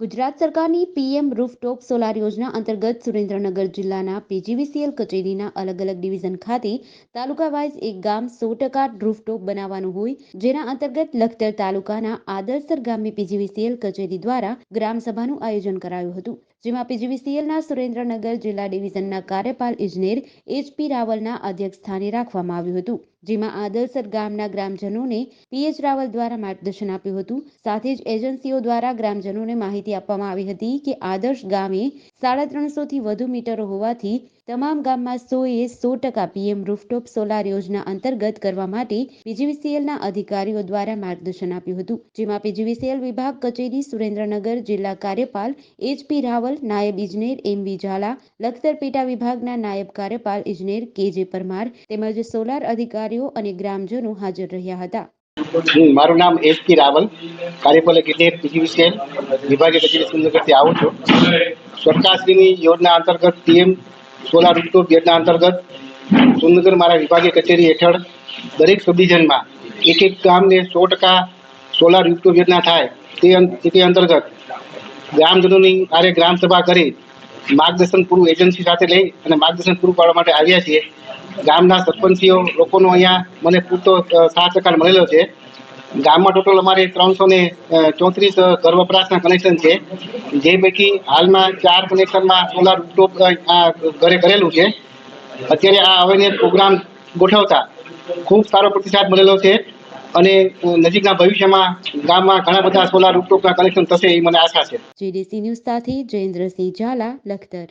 ગુજરાત સરકારની PM rooftop solar યોજના અંતર્ગત સુરેન્દ્રનગર જિલ્લાના પીજીવીસીએલ કચેરીના અલગ અલગ ડિવિઝન ખાતે તાલુકા વાઇઝ એક ગામ સો ટકા રૂફટોપ બનાવવાનું હોય જેના અંતર્ગત લખતર તાલુકાના આદરસર ગામની પીજીવીસીએલ કચેરી દ્વારા ગ્રામસભાનું આયોજન કરાયું હતું, જેમાં પીજીવીસીએલના સુરેન્દ્રનગર જિલ્લા ડિવિઝનના કાર્યપાલ ઇજનેર એચપી રાવલના અધ્યક્ષ સ્થાને રાખવામાં આવ્યું હતું. જેમાં આદરસર ગામના ગ્રામજનોને પીએચ રાવલ દ્વારા માર્ગદર્શન આપ્યું હતું. સાથે જ એજન્સીઓ દ્વારા ગ્રામજનોને માહિતી આપવામાં આવી હતી કે આદર્શ ગામે સાડા ત્રણસોથી વધુ મીટરો હોવાથી તમામ ગામમાં સો એ સો ટકા પીએમ રૂફટોપ સોલાર યોજના અંતર્ગત કરવા માટે પીજીવીસીએલના અધિકારીઓ દ્વારા માર્ગદર્શન આપ્યું હતું, જેમાં પીજીવીસીએલ વિભાગ કચેરી, સુરેન્દ્રનગર જિલ્લા કાર્યપાલ એચપી રાવલ, નાયબ ઇજનેર એમ વી ઝાલા લખતર પેટા વિભાગના નાયબ કાર્યપાલ ઇજનેર કે જે પરમાર તેમજ સોલાર અધિકારીઓ અને ગ્રામજનો હાજર રહ્યા હતા. મારું નામ એસ કે રાવલ. કાર્યપાલક એટલે પીજીવીસીએલ વિભાગીય કચેરી સુંદરગઢથી આવું છું. સરકારશ્રીની યોજના અંતર્ગત પીએમ સોલાર રૂપટોપ યોજના અંતર્ગત સુંદરગઢ મારા વિભાગીય કચેરી હેઠળ દરેક સબડિવિઝનમાં એક એક ગામને સો ટકા સોલાર રૂપટોપ યોજના થાય તે અંતર્ગત ગ્રામજનોની આરે ગ્રામ સભા કરી માર્ગદર્શન પૂરું એજન્સી સાથે લઈ અને માર્ગદર્શન પૂરું પાડવા માટે આવ્યા છીએ. ગામના સરપંચીઓ, લોકોનો અહીંયા મને પૂરતો સાથ સહકાર મળેલો છે. ગામમાં ટોટલ અમારે ત્રણસો ને ચોત્રીસ ઘર વપરાશના કનેક્શન છે. જે પૈકી હાલમાં ચાર કનેક્શનમાં સોલાર રૂપટોપ ઘરે કરેલું છે. અત્યારે આ અવેરનેસ પ્રોગ્રામ ગોઠવતા ખૂબ સારો પ્રતિસાદ મળેલો છે અને નજીકના ભવિષ્યમાં ગામમાં ઘણા બધા સોલાર રૂપટોપના કનેક્શન થશે એ મને આશા છે. જેડીસી ન્યૂઝ સાથે જયેન્દ્રસિંહ ઝાલા, લખતર.